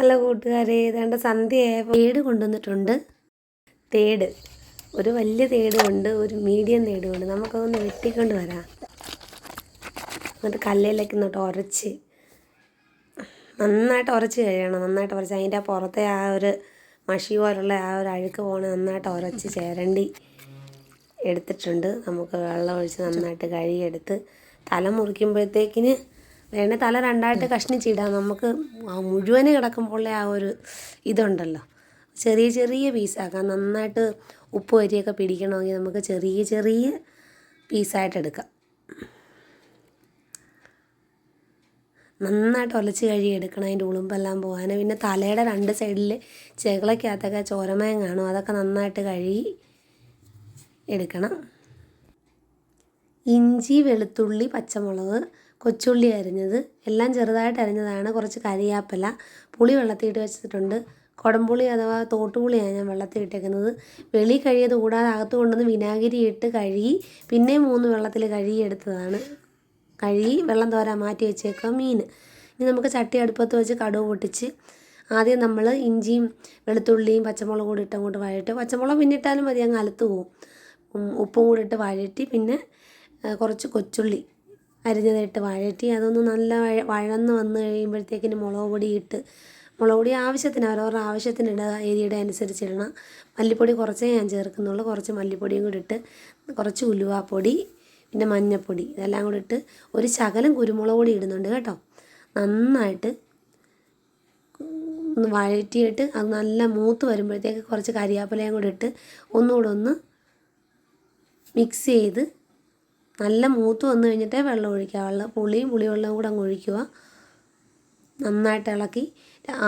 Hello കൂട്ടുകാരെ ഏതാണ്ട് സന്ധ്യയായപ്പോൾ തേട് കൊണ്ടുവന്നിട്ടുണ്ട്. തേട്. ഒരു വലിയ തേടുമുണ്ട് ഒരു മീഡിയം തേടുമുണ്ട് നമുക്കതൊന്ന് വെട്ടിക്കൊണ്ട് വരാം. എന്നിട്ട് കല്ലിലേക്ക് എന്നിട്ട് ഉരച്ച്. നന്നായിട്ട് ഉരച്ച് കഴിയണം. നന്നായിട്ട് ഉരച്ച്. അതിന്റെ പുറത്തെ ആ ഒരു മഷി പോലുള്ള ആ ഒരു അഴുക്ക് പോണ നന്നായിട്ട് ഉരച്ച് ചേരണ്ടി എടുത്തിട്ടുണ്ട്. നമുക്ക് വെള്ളം ഒഴിച്ച് നന്നായിട്ട് കഴുകിയെടുത്ത് തല മുറിക്കുമ്പോഴത്തേക്കിന് വേണേൽ തല രണ്ടായിട്ട് കഷ്ണിച്ചിടാം. നമുക്ക് ആ മുഴുവൻ കിടക്കുമ്പോഴേ ആ ഒരു ഇതുണ്ടല്ലോ. ചെറിയ ചെറിയ പീസാക്കാം നന്നായിട്ട് ഉപ്പ് വരിയൊക്കെ പിടിക്കണമെങ്കിൽ നമുക്ക് ചെറിയ ചെറിയ പീസായിട്ട് എടുക്കാം. നന്നായിട്ട് ഒലച്ച് കഴുകി എടുക്കണം. അതിന്റെ ഉളുമ്പെല്ലാം പോകാൻ പിന്നെ തലയുടെ രണ്ട് സൈഡിൽ ചെകളയ്ക്കകത്തൊക്കെ ചോരമയം കാണും. അതൊക്കെ നന്നായിട്ട് കഴുകി എടുക്കണം. ഇഞ്ചി വെളുത്തുള്ളി പച്ചമുളക് കൊച്ചുള്ളി അരിഞ്ഞത്. എല്ലാം ചെറുതായിട്ട് അരിഞ്ഞതാണ്. കുറച്ച് കരിയാപ്പില പുളി വെള്ളത്തിയിട്ട് വെച്ചിട്ടുണ്ട്. കുടംപുളി അഥവാ തോട്ടുപുളിയാണ് ഞാൻ വെള്ളത്തിൽ ഇട്ടേക്കുന്നത്. വെളി കഴിയത് കൂടാതെ അകത്ത് കൊണ്ടുവന്ന് വിനാഗിരി ഇട്ട് കഴുകി പിന്നെ മൂന്ന് വെള്ളത്തിൽ കഴുകി എടുത്തതാണ് കഴുകി വെള്ളം തോരാൻ മാറ്റി വെച്ചേക്കാം മീൻ. ഇനി നമുക്ക് ചട്ടി അടുപ്പത്ത് വെച്ച് കടുവ് പൊട്ടിച്ച് ആദ്യം നമ്മൾ ഇഞ്ചിയും വെളുത്തുള്ളിയും പച്ചമുളകും കൂടി ഇട്ട് അങ്ങോട്ട് വഴറ്റി പച്ചമുളക് പിന്നിട്ടാലും മതി അങ്ങ് അലത്ത് പോവും. ഉപ്പും കൂടി ഇട്ട് വഴറ്റി പിന്നെ കുറച്ച് കൊച്ചുള്ളി അരിഞ്ഞതിട്ട് വഴറ്റി അതൊന്ന് നല്ല വഴന്ന് വന്ന് കഴിയുമ്പോഴത്തേക്കിന് മുളക് പൊടി ഇട്ട് മുളക് പൊടി ആവശ്യത്തിന് അവരവരുടെ ആവശ്യത്തിന് ഇടുക എരിയുടെ അനുസരിച്ച് ഇടണം മല്ലിപ്പൊടി കുറച്ചേ ഞാൻ ചേർക്കുന്നുള്ളൂ. കുറച്ച് മല്ലിപ്പൊടിയും കൂടി ഇട്ട് കുറച്ച് ഉലുവാപ്പൊടി പിന്നെ മഞ്ഞൾപ്പൊടി ഇതെല്ലാം കൂടി ഇട്ട് ഒരു ശകലം കുരുമുളക് പൊടി ഇടുന്നുണ്ട് കേട്ടോ. നന്നായിട്ട് ഒന്ന് വഴറ്റിയിട്ട് അത് നല്ല മൂത്ത് വരുമ്പോഴത്തേക്ക് കുറച്ച് കരിയാപ്പിലയും കൂടി ഇട്ട് ഒന്നുകൂടെ ഒന്ന് മിക്സ് ചെയ്ത് നല്ല മൂത്ത് വന്നു കഴിഞ്ഞിട്ടേ വെള്ളം ഒഴിക്കുക. വെള്ളം പുളിയും പുളിവെള്ളവും കൂടെ അങ്ങ് ഒഴിക്കുക. നന്നായിട്ട് ഇളക്കി.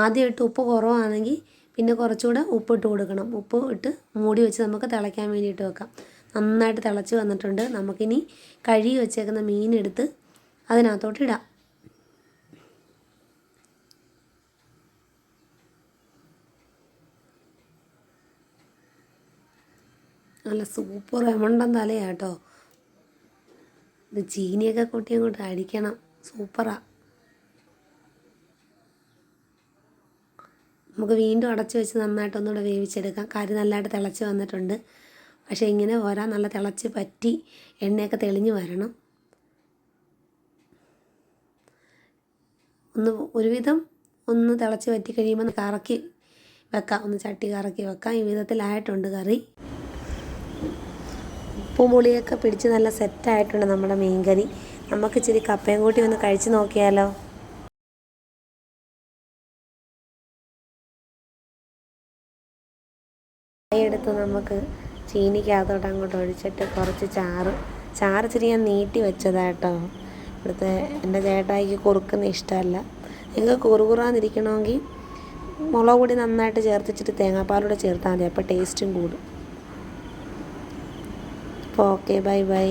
ആദ്യമായിട്ട് ഉപ്പ് കുറവാണെങ്കിൽ പിന്നെ കുറച്ചുകൂടെ ഉപ്പ് ഇട്ട് കൊടുക്കണം. ഉപ്പ് ഇട്ട് മൂടി വെച്ച് നമുക്ക് തിളയ്ക്കാൻ വേണ്ടിയിട്ട് വെക്കാം. നന്നായിട്ട് തിളച്ച് വന്നിട്ടുണ്ട്. നമുക്കിനി കഴുകി വെച്ചേക്കുന്ന മീനെടുത്ത് അതിനകത്തോട്ട് ഇടാം. നല്ല സൂപ്പർ എമണ്ടം തലയാട്ടോ ഇത് ചീനിയൊക്കെ കൂട്ടി അങ്ങോട്ട് അടിക്കണം. സൂപ്പറാ. നമുക്ക് വീണ്ടും അടച്ചു വെച്ച് നന്നായിട്ടൊന്നുകൂടെ വേവിച്ചെടുക്കാം. കറി നല്ലതായിട്ട് തിളച്ച് വന്നിട്ടുണ്ട്. പക്ഷേ ഇങ്ങനെ ഓരാ നല്ല തിളച്ച് പറ്റി എണ്ണയൊക്കെ തെളിഞ്ഞ് വരണം. ഒന്ന് ഒരുവിധം ഒന്ന് തിളച്ച് പറ്റി കഴിയുമ്പോൾ കറക്കി വെക്കാം. ഒന്ന് ചട്ടി കറക്കി വെക്കാം. ഈ വിധത്തിലായിട്ടുണ്ട് കറി. ഉപ്പും പുളിയൊക്കെ പിടിച്ച് നല്ല സെറ്റായിട്ടുണ്ട് നമ്മുടെ മീൻകറി. നമുക്ക് ഇച്ചിരി കപ്പയും കൂട്ടി ഒന്ന് കഴിച്ചു നോക്കിയാലോ? എടുത്ത് നമുക്ക് ചീനിക്കകത്തോട്ട് അങ്ങോട്ട് ഒഴിച്ചിട്ട് കുറച്ച് ചാറ്. ചാറ് ഇച്ചിരി ഞാൻ നീട്ടി വെച്ചതാട്ടോ ഇവിടുത്തെ എന്റെ ചേട്ടായിക്ക് കുറുക്കുന്ന ഇഷ്ടമല്ല. നിങ്ങൾക്ക് കുറുകുറാന്നിരിക്കണമെങ്കിൽ മുളക് പൊടി നന്നായിട്ട് ചേർത്തിച്ചിട്ട് തേങ്ങാപ്പാലൂടെ ചേർത്താൽ മതി അപ്പോൾ ടേസ്റ്റും കൂടും. അപ്പോൾ ഓക്കെ ബൈ ബൈ.